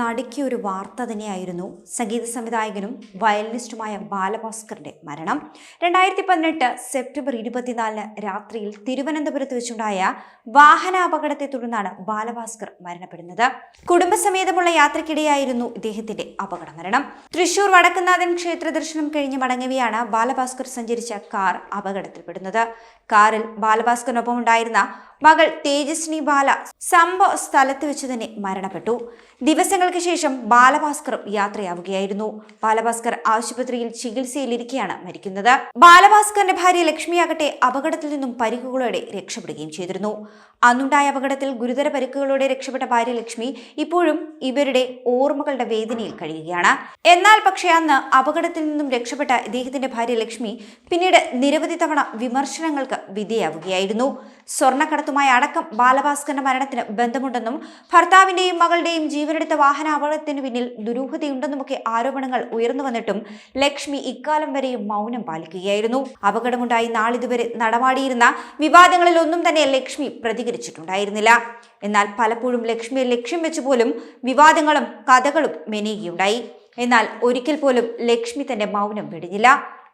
നടുക്കിയ ഒരു വാർത്ത തന്നെയായിരുന്നു സംഗീത സംവിധായകനും വയലിനിസ്റ്റുമായ ബാലഭാസ്കറിന്റെ മരണം. രണ്ടായിരത്തി പതിനെട്ട് സെപ്റ്റംബർ ഇരുപത്തിനാലിന് രാത്രിയിൽ തിരുവനന്തപുരത്ത് വെച്ചുണ്ടായ വാഹനാപകടത്തെ തുടർന്നാണ് ബാലഭാസ്കർ മരണപ്പെടുന്നത്. കുടുംബസമേതമുള്ള യാത്രക്കിടെയായിരുന്നു ഇദ്ദേഹത്തിന്റെ അപകട മരണം തൃശൂർ വടക്കുന്നാഥൻ ക്ഷേത്ര ദർശനം കഴിഞ്ഞ് മടങ്ങവെയാണ് ബാലഭാസ്കർ സഞ്ചരിച്ച കാർ അപകടത്തിൽപ്പെടുന്നത്. കാറിൽ ബാലഭാസ്കറിനൊപ്പം ഉണ്ടായിരുന്ന മകൾ തേജസ്വിനി ബാല സംഭവ സ്ഥലത്ത് വെച്ച് തന്നെ മരണപ്പെട്ടു. ദിവസങ്ങൾക്ക് ശേഷം ബാലഭാസ്കറും യാത്രയാവുകയായിരുന്നു. ബാലഭാസ്കർ ആശുപത്രിയിൽ ചികിത്സയിലിരിക്കെയാണ് മരിക്കുന്നത്. ബാലഭാസ്കറിന്റെ ഭാര്യ ലക്ഷ്മിയാകട്ടെ അപകടത്തിൽ നിന്നും പരിക്കുകളോടെ രക്ഷപ്പെടുകയും ചെയ്തിരുന്നു. അന്നുണ്ടായ അപകടത്തിൽ ഗുരുതര പരിക്കുകളോടെ രക്ഷപ്പെട്ട ഭാര്യ ലക്ഷ്മി ഇപ്പോഴും ഇവരുടെ ഓർമ്മകളുടെ വേദനയിൽ കഴിയുകയാണ്. എന്നാൽ പക്ഷേ അന്ന് അപകടത്തിൽ നിന്നും രക്ഷപ്പെട്ട ഇദ്ദേഹത്തിന്റെ ഭാര്യ ലക്ഷ്മി പിന്നീട് നിരവധി തവണ വിമർശനങ്ങൾക്ക് വിധേയാവുകയായിരുന്നു. സ്വർണക്കടത്തുമായി അടക്കം ബാലഭാസ്കറിന്റെ മരണത്തിന് ബന്ധമുണ്ടെന്നും ഭർത്താവിന്റെയും മകളുടെയും ജീവനെടുത്ത വാഹന അപകടത്തിന് പിന്നിൽ ദുരൂഹതയുണ്ടെന്നുമൊക്കെ ആരോപണങ്ങൾ ഉയർന്നു വന്നിട്ടും ലക്ഷ്മി ഇക്കാലം വരെയും മൗനം പാലിക്കുകയായിരുന്നു. അപകടമുണ്ടായി നാളിതുവരെ നടമാടിയിരുന്ന വിവാദങ്ങളിൽ ഒന്നും തന്നെ ലക്ഷ്മി പ്രതികരിച്ചിട്ടുണ്ടായിരുന്നില്ല. എന്നാൽ പലപ്പോഴും ലക്ഷ്മിയെ ലക്ഷ്യം വെച്ച് പോലും വിവാദങ്ങളും കഥകളും മെനയുകയുണ്ടായി. എന്നാൽ ഒരിക്കൽ പോലും ലക്ഷ്മി തന്റെ മൗനം വെടിഞ്ഞില്ല.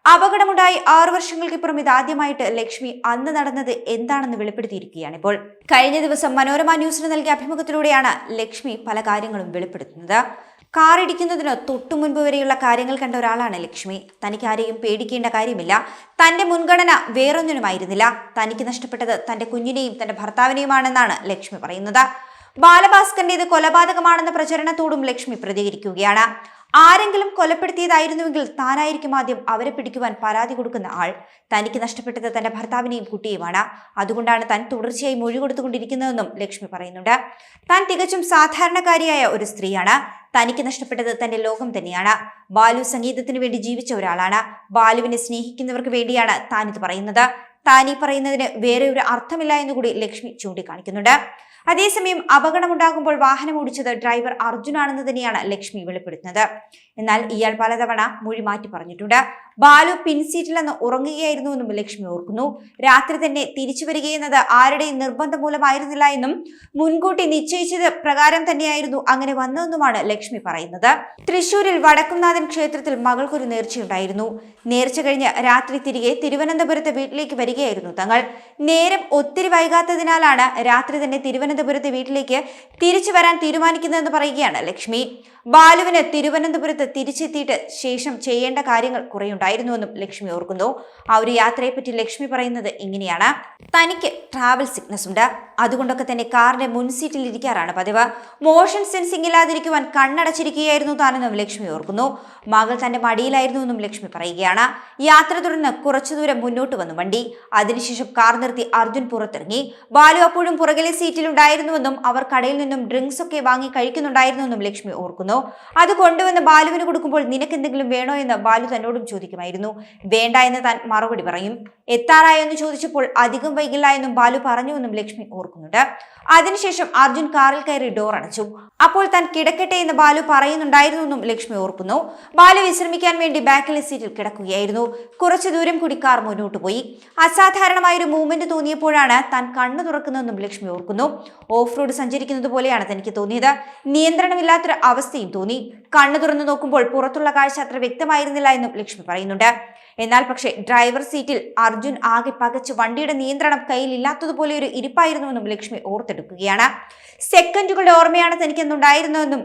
അപകടമുണ്ടായി ആറു വർഷങ്ങൾക്കിപ്പുറം ഇതാദ്യമായിട്ട് ലക്ഷ്മി അന്ന് നടന്നത് എന്താണെന്ന് വെളിപ്പെടുത്തിയിരിക്കുകയാണ് ഇപ്പോൾ. കഴിഞ്ഞ ദിവസം മനോരമ ന്യൂസിന് നൽകിയ അഭിമുഖത്തിലൂടെയാണ് ലക്ഷ്മി പല കാര്യങ്ങളും വെളിപ്പെടുത്തുന്നത്. കാറിടിക്കുന്നതിന് തൊട്ടു മുൻപ് വരെയുള്ള കാര്യങ്ങൾ കണ്ട ഒരാളാണ് ലക്ഷ്മി. തനിക്ക് ആരെയും പേടിക്കേണ്ട കാര്യമില്ല. തന്റെ മുൻഗണന വേറൊന്നിനുമായിരുന്നില്ല. തനിക്ക് നഷ്ടപ്പെട്ടത് തന്റെ കുഞ്ഞിനെയും തന്റെ ഭർത്താവിനെയുമാണെന്നാണ് ലക്ഷ്മി പറയുന്നത്. ബാലഭാസ്കറിന്റേത് കൊലപാതകമാണെന്ന പ്രചരണത്തോടും ലക്ഷ്മി പ്രതികരിക്കുകയാണ്. ആരെങ്കിലും കൊലപ്പെടുത്തിയതായിരുന്നുവെങ്കിൽ താനായിരിക്കും ആദ്യം അവരെ പിടിക്കുവാൻ പരാതി കൊടുക്കുന്ന ആൾ. തനിക്ക് നഷ്ടപ്പെട്ടത് തന്റെ ഭർത്താവിനെയും കുട്ടിയുമാണ് അതുകൊണ്ടാണ് താൻ തുടർച്ചയായി മൊഴി കൊടുത്തുകൊണ്ടിരിക്കുന്നതെന്നും ലക്ഷ്മി പറയുന്നുണ്ട്. താൻ തികച്ചും സാധാരണക്കാരിയായ ഒരു സ്ത്രീയാണ്. തനിക്ക് നഷ്ടപ്പെട്ടത് തന്റെ ലോകം തന്നെയാണ്. ബാലു സംഗീതത്തിന് വേണ്ടി ജീവിച്ച ഒരാളാണ്. ബാലുവിനെ സ്നേഹിക്കുന്നവർക്ക് വേണ്ടിയാണ് താൻ ഇത് പറയുന്നത്. താൻ ഈ പറയുന്നതിന് വേറെ ഒരു അർത്ഥമില്ല എന്ന് കൂടി ലക്ഷ്മി ചൂണ്ടിക്കാണിക്കുന്നുണ്ട്. അതേസമയം അപകടമുണ്ടാകുമ്പോൾ വാഹനം ഓടിച്ചത് ഡ്രൈവർ അർജുനാണെന്ന് തന്നെയാണ് ലക്ഷ്മി വെളിപ്പെടുത്തുന്നത്. എന്നാൽ ഇയാൾ പലതവണ മൊഴി മാറ്റി പറഞ്ഞിട്ടുണ്ട്. ബാലു പിൻസീറ്റിലെന്ന് ഉറങ്ങുകയായിരുന്നുവെന്നും ലക്ഷ്മി ഓർക്കുന്നു. രാത്രി തന്നെ തിരിച്ചു വരികയെന്നത് ആരുടെയും നിർബന്ധം മൂലമായിരുന്നില്ല എന്നും മുൻകൂട്ടി നിശ്ചയിച്ചത് പ്രകാരം തന്നെയായിരുന്നു അങ്ങനെ വന്നതെന്നുമാണ് ലക്ഷ്മി പറയുന്നത്. തൃശൂരിൽ വടക്കുംനാഥൻ ക്ഷേത്രത്തിൽ മകൾക്കൊരു നേർച്ചയുണ്ടായിരുന്നു. നേർച്ച കഴിഞ്ഞ് രാത്രി തിരികെ തിരുവനന്തപുരത്തെ വീട്ടിലേക്ക് വരികയായിരുന്നു. തങ്ങൾ നേരം ഒത്തിരി വൈകാത്തതിനാലാണ് രാത്രി തന്നെ തിരുവനന്തപുരത്തെ വീട്ടിലേക്ക് തിരിച്ചു വരാൻ തീരുമാനിക്കുന്നതെന്ന് പറയുകയാണ് ലക്ഷ്മി. ബാലുവിന് തിരുവനന്തപുരത്ത് തിരിച്ചെത്തിയിട്ട് ശേഷം ചെയ്യേണ്ട കാര്യങ്ങൾ കുറേയുണ്ടായിരുന്നുവെന്നും ലക്ഷ്മി ഓർക്കുന്നു. ആ ഒരു യാത്രയെപ്പറ്റി ലക്ഷ്മി പറയുന്നത് ഇങ്ങനെയാണ്. തനിക്ക് ട്രാവൽ സിക്നസ് ഉണ്ട്. അതുകൊണ്ടൊക്കെ തന്നെ കാറിന്റെ മുൻസീറ്റിൽ ഇരിക്കാറാണ് പതിവ്. മോഷൻ സെൻസിംഗ് ഇല്ലാതിരിക്കുവാൻ കണ്ണടച്ചിരിക്കുകയായിരുന്നു താനെന്നും ലക്ഷ്മി ഓർക്കുന്നു. മകൾ തന്റെ മടിയിലായിരുന്നുവെന്നും ലക്ഷ്മി പറയുകയാണ്. യാത്ര തുടർന്ന് കുറച്ചു ദൂരം മുന്നോട്ട് വന്നു വണ്ടി. അതിനുശേഷം കാർ നിർത്തി അർജുൻ പുറത്തിറങ്ങി. ബാലു അപ്പോഴും പുറകിലെ സീറ്റിൽ ഉണ്ടായിരുന്നുവെന്നും അവർ കടയിൽ നിന്നും ഡ്രിങ്ക്സ് ഒക്കെ വാങ്ങി കഴിക്കുന്നുണ്ടായിരുന്നുവെന്നും ലക്ഷ്മി ഓർക്കുന്നു. അത് കൊണ്ടുവന്ന് ബാലുവിന് കൊടുക്കുമ്പോൾ നിനക്ക് എന്തെങ്കിലും വേണോ എന്ന് ബാലു തന്നോടും ചോദിക്കുമായിരുന്നു. വേണ്ട എന്ന് താൻ മറുപടി പറയും. എത്താറായോ എന്ന് ചോദിച്ചപ്പോൾ അധികം വൈകില്ല എന്നും ബാലു പറഞ്ഞുവെന്നും ലക്ഷ്മി ഓർക്കുന്നുണ്ട്. അതിനുശേഷം അർജുൻ കാറിൽ കയറി ഡോർ അടച്ചു. അപ്പോൾ താൻ കിടക്കട്ടെ എന്ന് ബാലു പറയുന്നുണ്ടായിരുന്നു എന്നും ലക്ഷ്മി ഓർക്കുന്നു. ബാലു വിശ്രമിക്കാൻ വേണ്ടി ബാക്കിലെ സീറ്റിൽ കിടക്കുകയായിരുന്നു. കുറച്ചു ദൂരം കൂടി കാർ മുന്നോട്ട് പോയി. അസാധാരണമായ ഒരു മൂവ്മെന്റ് തോന്നിയപ്പോഴാണ് താൻ കണ്ണു തുറക്കുന്നതെന്നും ലക്ഷ്മി ഓർക്കുന്നു. ഓഫ് റോഡ് സഞ്ചരിക്കുന്നത് പോലെയാണ് തനിക്ക് തോന്നിയത്. നിയന്ത്രണമില്ലാത്തൊരു അവസ്ഥയും തോന്നി. കണ്ണു തുറന്നു നോക്കുമ്പോൾ പുറത്തുള്ള കാഴ്ച അത്ര വ്യക്തമായിരുന്നില്ല എന്നും ലക്ഷ്മി പറയുന്നുണ്ട്. എന്നാൽ പക്ഷേ ഡ്രൈവർ സീറ്റിൽ അർജുൻ ആകെ പകച്ച് വണ്ടിയുടെ നിയന്ത്രണം കയ്യിലില്ലാത്തതുപോലെ ഒരു ഇരിപ്പായിരുന്നുവെന്നും ലക്ഷ്മി ഓർത്തെടുക്കുകയാണ്. സെക്കൻഡുകളുടെ ഓർമ്മയാണ് തനിക്കെന്നുണ്ടായിരുന്നതെന്നും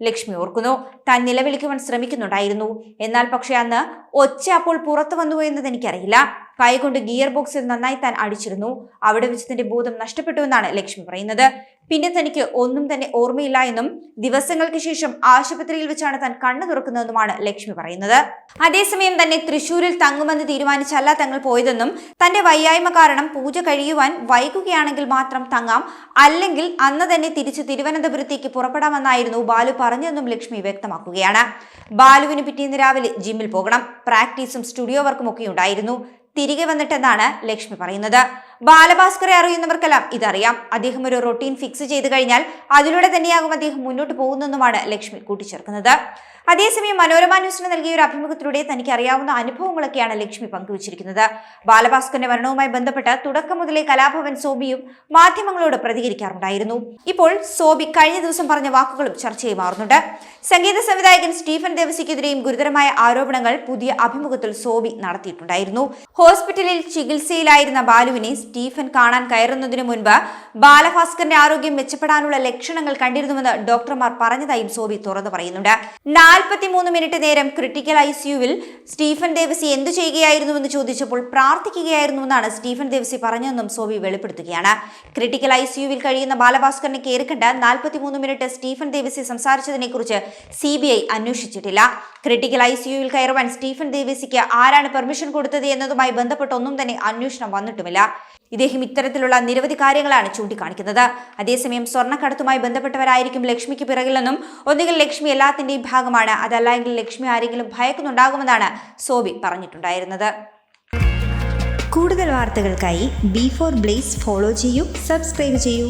ലക്ഷ്മി ഓർക്കുന്നു. താൻ നിലവിളിക്കുവാൻ ശ്രമിക്കുന്നുണ്ടായിരുന്നു. എന്നാൽ പക്ഷേ അന്ന് ഒച്ച അപ്പോൾ പുറത്തു വന്നു എന്നത് എനിക്കറിയില്ല കൈകൊണ്ട് ഗിയർ ബോക്സിൽ നന്നായി താൻ അടിച്ചിരുന്നു. അവിടെ വെച്ച് തന്റെ ബോധം നഷ്ടപ്പെട്ടു എന്നാണ് ലക്ഷ്മി പറയുന്നത്. പിന്നെ തനിക്ക് ഒന്നും തന്നെ ഓർമ്മയില്ല എന്നും ദിവസങ്ങൾക്ക് ശേഷം ആശുപത്രിയിൽ വെച്ചാണ് താൻ കണ്ണു തുറക്കുന്നതെന്നുമാണ് ലക്ഷ്മി പറയുന്നത്. അതേസമയം തന്നെ തൃശൂരിൽ തങ്ങുമെന്ന് തീരുമാനിച്ചല്ല തങ്ങൾ പോയതെന്നും തന്റെ വയ്യായ്മ കാരണം പൂജ കഴിയുവാൻ വൈകുകയാണെങ്കിൽ മാത്രം തങ്ങാം. അല്ലെങ്കിൽ അന്ന് തന്നെ തിരിച്ച് തിരുവനന്തപുരത്തേക്ക് പുറപ്പെടാമെന്നായിരുന്നു ബാലു പറഞ്ഞതെന്നും ലക്ഷ്മി വ്യക്തമാക്കുകയാണ്. ബാലുവിന് പിറ്റേന്ന് രാവിലെ ജിമ്മിൽ പോകണം. പ്രാക്ടീസും സ്റ്റുഡിയോ വർക്കും ഒക്കെ ഉണ്ടായിരുന്നു. തിരികെ വന്നിട്ടെന്നാണ് ലക്ഷ്മി പറയുന്നത്. ബാലഭാസ്കറെ അറിയുന്നവർക്കെല്ലാം ഇതറിയാം. അദ്ദേഹം ഒരു റൊട്ടീൻ ഫിക്സ് ചെയ്തു കഴിഞ്ഞാൽ അതിലൂടെ തന്നെയാകും അദ്ദേഹം മുന്നോട്ട് പോകുന്നെന്നുമാണ് ലക്ഷ്മി കൂട്ടിച്ചേർക്കുന്നത്. അതേസമയം മനോരമ ന്യൂസിന് നൽകിയ ഒരു അഭിമുഖത്തിലൂടെ തനിക്ക് അറിയാവുന്ന അനുഭവങ്ങളൊക്കെയാണ് ലക്ഷ്മി പങ്കുവച്ചിരിക്കുന്നത്. ബാലഭാസ്കറിന്റെ മരണവുമായി ബന്ധപ്പെട്ട് തുടക്കം മുതലേ കലാഭവൻ സോബിയും മാധ്യമങ്ങളോട് പ്രതികരിക്കാറുണ്ടായിരുന്നു. ഇപ്പോൾ സോബി കഴിഞ്ഞ ദിവസം പറഞ്ഞ വാക്കുകളും ചർച്ചയായി മാറുന്നുണ്ട് സംഗീത സംവിധായകൻ സ്റ്റീഫൻ ദേവസിക്കെതിരെയും ഗുരുതരമായ ആരോപണങ്ങൾ പുതിയ അഭിമുഖത്തിൽ സോബി നടത്തിയിട്ടുണ്ടായിരുന്നു. ഹോസ്പിറ്റലിൽ ചികിത്സയിലായിരുന്ന ബാലുവിനെ സ്റ്റീഫൻ കാണാൻ കയറുന്നതിനു മുൻപ് ബാലഭാസ്കറിന്റെ ആരോഗ്യം മെച്ചപ്പെടാനുള്ള ലക്ഷണങ്ങൾ കണ്ടിരുന്നുവെന്ന് ഡോക്ടർമാർ പറഞ്ഞതായും സോബി തുറന്നു പറയുന്നുണ്ട്. നാൽപ്പത്തിമൂന്ന് മിനിറ്റ് നേരം ക്രിട്ടിക്കൽ ഐ സിയുവിൽ സ്റ്റീഫൻ ദേവസി എന്തു ചെയ്യുകയായിരുന്നുവെന്ന് ചോദിച്ചപ്പോൾ പ്രാർത്ഥിക്കുകയായിരുന്നുവെന്നാണ് സ്റ്റീഫൻ ദേവസി പറഞ്ഞതെന്നും സോബി വെളിപ്പെടുത്തുകയാണ്. ക്രിട്ടിക്കൽ ഐ സിയുവിൽ കഴിയുന്ന ബാലഭാസ്കറിനെ കയറിക്കണ്ട് നാൽപ്പത്തിമൂന്ന് മിനിറ്റ് സ്റ്റീഫൻ ദേവസി സംസാരിച്ചതിനെക്കുറിച്ച് സി ബി ഐ അന്വേഷിച്ചിട്ടില്ല. ക്രിട്ടിക്കൽ ഐ സിയുവിൽ കയറുവാൻ സ്റ്റീഫൻ ദേവസിക്ക് ആരാണ് പെർമിഷൻ കൊടുത്തത് എന്നതുമായി ബന്ധപ്പെട്ട് ഒന്നും തന്നെ അന്വേഷണം വന്നിട്ടുമില്ല. ഇദ്ദേഹം ഇത്തരത്തിലുള്ള നിരവധി കാര്യങ്ങളാണ് ചൂണ്ടിക്കാണിക്കുന്നത്. അതേസമയം സ്വർണക്കടത്തുമായി ബന്ധപ്പെട്ടവരായിരിക്കും ലക്ഷ്മിക്ക് പിറകിലെന്നും ഒന്നുകിൽ ലക്ഷ്മി എല്ലാത്തിന്റെയും ഭാഗമാണ് അതല്ല എങ്കിൽ ലക്ഷ്മി ആരെങ്കിലും ഭയക്കുന്നുണ്ടാകുമെന്നാണ് സോബി പറഞ്ഞിട്ടുണ്ടായിരുന്നത്. കൂടുതൽ വാർത്തകൾക്കായി ബി ഫോർ ബ്ലേസ് ഫോളോ ചെയ്യൂ സബ്സ്ക്രൈബ് ചെയ്യൂ.